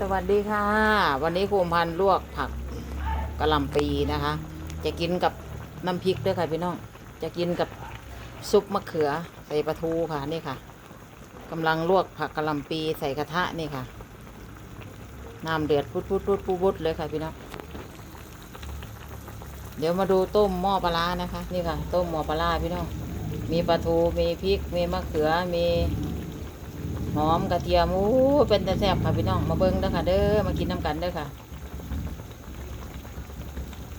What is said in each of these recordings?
สวัสดีค่ะ วันนี้ครูพันลวกผักกะหล่ำปีนะคะ จะกินกับน้ำพริกด้วยค่ะพี่น้อง จะกินกับซุปมะเขือใส่ปลาทูค่ะนี่ค่ะกำลังลวกผักกะหล่ำปีใส่กระทะนี่ค่ะน้ำเดือดพุดพุดพุดพุดพุดเลยค่ะพี่น้องเดี๋ยวมาดูต้มหม้อปลานะคะ นี่ค่ะ ต้มหม้อปลาร้าพี่น้องมีปลาทูมีพริกมีมะเขือมี หอมกระเทียมอู้เป็นแต่แซ่บค่ะพี่น้องมาเบิ้งเด้อค่ะ เด้อมากินน้ำกันเด้อค่ะ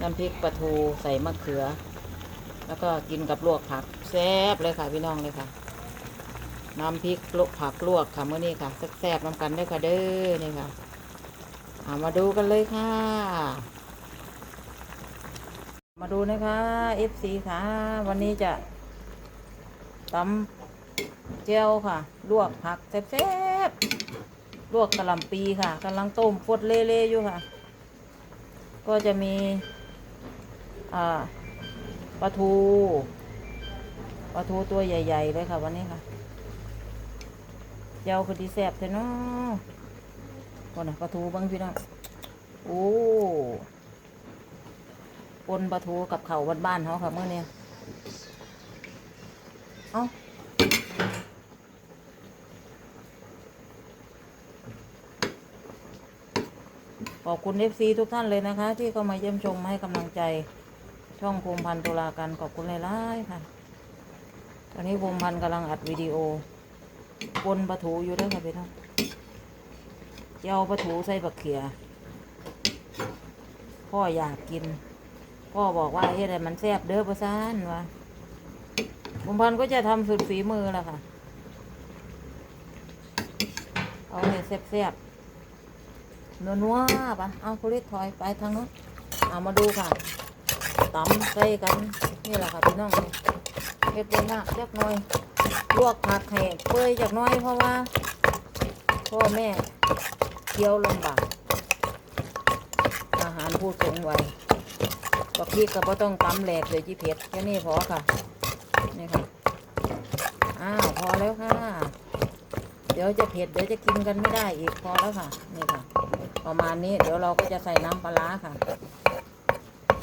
น้ำพริกปลาทูใส่มะเขือ แล้วก็กินกับลวกผักแซ่บเลยค่ะพี่น้องเลยค่ะ น้ำพริกลวกผักลวกค่ะเมื่อนี้ค่ะแซ่บๆน้ำกันด้อค่ะเด้อนี่ค่ะามาดูกันเลยค่ะ มาดูนะคะ FC ค่ะ วันนี้จะตำ เจียวค่ะ ลวกผักแซ่บๆ ลวกกะหล่ำปีค่ะกำลังต้มฟดเละๆอยู่ค่ะ ก็จะมีปลาทูปลาทูตัวใหญ่ ๆ เลยค่ะ วันนี้ค่ะเจียวคือดีแซ่บเลยเนาะก่อนนะปลาทูบ้างพี่น้องโอ้ปนปลาทูกับเข่าบ้านๆเขาค่ะเมื่อเนี้ยเอ้า ขอบคุณเอฟซีทุกท่านเลยนะคะ ที่เข้ามาเยี่ยมชมมาให้กำลังใจช่องภูมิพันธ์ตุลาการขอบคุณหลายๆค่ะ ตอนนี้ภูมิพันธ์กำลังอัดวิดีโอปนปลาถูอยู่ด้วยค่ะพี่น้องเจ้าปลาถูใส่ปลาเขีย พ่ออยากกิน พ่อบอกว่าเฮ้ยอะไรมันแซ่บเด้อประสานวะภูมิพันธ์ก็จะทำสุดฝีมือแหละค่ะ เอาให้แซ่บๆ นัวนัวๆปะเอาคุริถอยไปทางนู้นเอามาดูค่ะตำใส่กันนี่แหละค่ะพี่น้องเฮ็ดได้มากจักหน่อยลวกผักให้เปื่อยจักน้อยเพราะว่าพ่อแม่เคี้ยวลำบากอาหารผู้สูงวัยบักพริกก็บ่ต้องตำแหลกเลยจีเผ็ดแค่นี้พอค่ะนี่ค่ะอ้าวพอแล้วค่ะ เดี๋ยวจะเผ็ดเดี๋ยวจะกินกันไม่ได้อีกพอแล้วค่ะนี่ค่ะ ประมาณนี้ เดี๋ยวเราก็จะใส่น้ำปลาค่ะ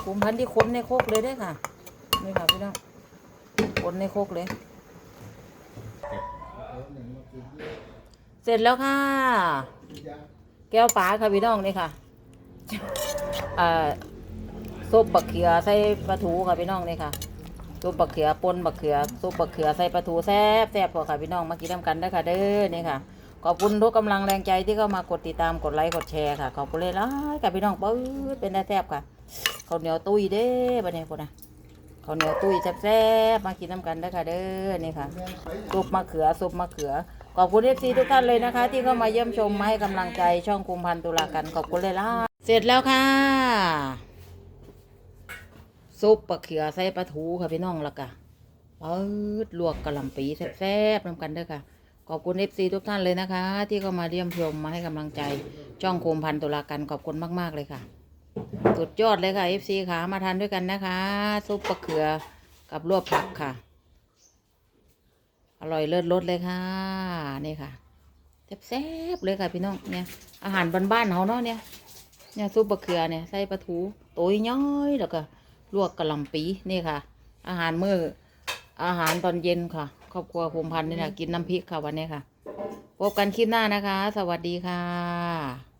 คุมพันธุ์ที่คนในโคกเลยเด้วยค่ะ นี่ค่ะพี่น้องคนในโคกเลย เสร็จแล้วค่ะ แก้วปลาค่ะพี่น้องนี่ค่ะอ่อซุปบักเขือใส่ปลาทูค่ะพี่น้องนี่ค่ะซุปบักเขือปนบักเขือซุปบักเขือใส่ปลาทูแซ่บแซ่บพอค่ะพี่น้องมากินน้ำกันได้ค่ะเด้อนี่ค่ะ ขอบคุณทุกกำลังแรงใจที่เข้ามากดติดตามกดไลค์กดแชร์ค่ะ ขอบคุณเลยล่ะกับพี่น้องปื๊ดเป็นได้แซ่บค่ะข้าวเหนียวตุ้ยเด้บัดนี้คนนะข้าวเหนียวตุ้ยแซ่บๆมากินน้ำกันได้ค่ะเด้อนี่ค่ะซุปมะเขือซุปมะเขือ ขอบคุณเอฟซีทุกท่านเลยนะคะ ที่เข้ามาเยี่ยมชมมาให้กำลังใจช่องคุมพันธ์ตุลากันขอบคุณเลยล่ะเสร็จแล้วค่ะซุปปลาเขือใส่ปลาทูค่ะพี่น้องละกะปืดลวกกะหล่ำปีแซ่บๆน้ำกันเด้ค่ะ ขอบคุณเอฟซีทุกท่านเลยนะคะ ที่เข้ามาเยี่ยมชมมาให้กำลังใจช่องคุมพันตุลากันขอบคุณมาก ๆ เลยค่ะ สุดยอดเลยค่ะเอฟซีค่ะมาทานด้วยกันนะคะ ซุปปลาเขือกับลวกผักค่ะ อร่อยเลิศรสเลยค่ะ นี่ค่ะแซ่บๆเลยค่ะพี่น้องเนี่ยอาหารบ้านๆเขาเนาะเนี่ยเนี่ยซุปบะเขือเนี่ยใส่ปลาทูตัวย้อยแล้วก็ลวกกระหล่ำปีนี่ค่ะ อาหารมื้ออาหารตอนเย็นค่ะ ครอบครัวภูมิพันธ์นี่นะกินน้ำพริกค่ะวันนี้ค่ะ พบกันคลิปหน้านะคะ สวัสดีค่ะ